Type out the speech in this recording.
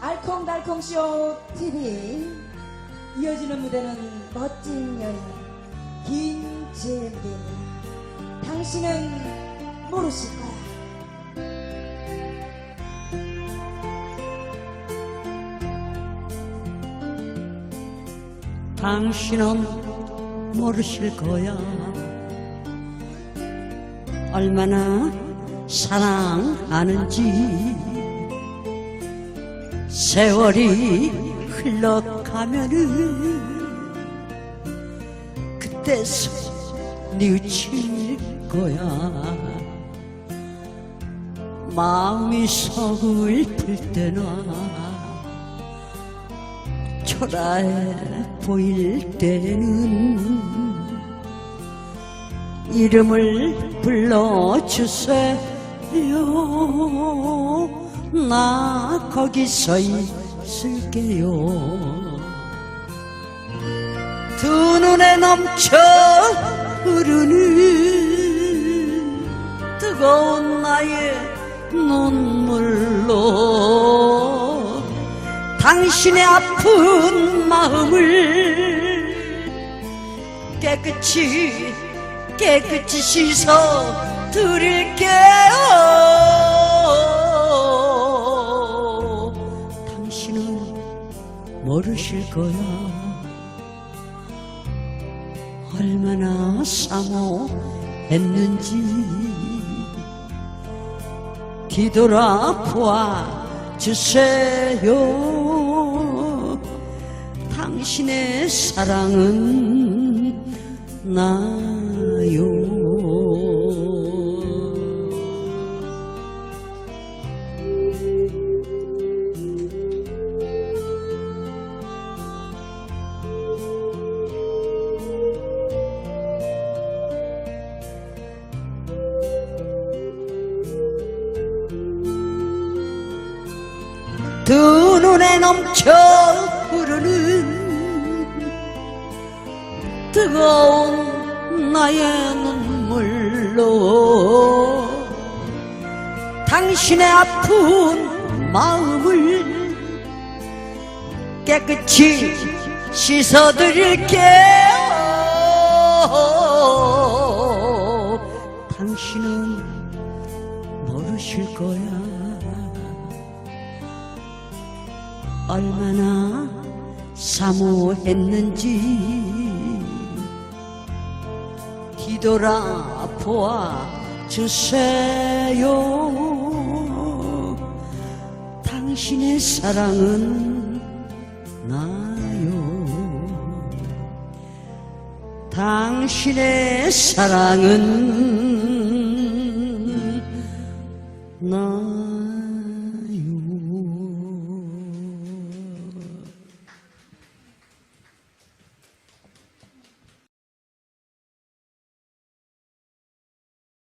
알콩달콩쇼 TV 이어지는 무대는 멋진 여인 무대입니다. 당신은 모르실 거야. 당신은 모르실 거야 얼마나 사랑하는지 세월이 흘러가면은 그때서 뉘우칠 거야. 마음이 서글플 때나 초라해 보일 때는 이름을 불러주세요 나 거기 서 있을게요. 두 눈에 넘쳐 흐르는 뜨거운 나의 눈물로 당신의 아픈 마음을 깨끗이 깨끗이 씻어 드릴게요 당신은 모르실 거야 얼마나 사모했는지 뒤돌아보아 주세요. 당신의 사랑은 나요. 두 눈에 넘쳐 흐르는 뜨거운 나의 눈물로 당신의 아픈 마음을 깨끗이 씻어드릴게요. 당신은 모르실 거야 얼마나 사모했는지. 뒤돌아 보아 주세요. 당신의 사랑은 나요. 당신의 사랑은 나요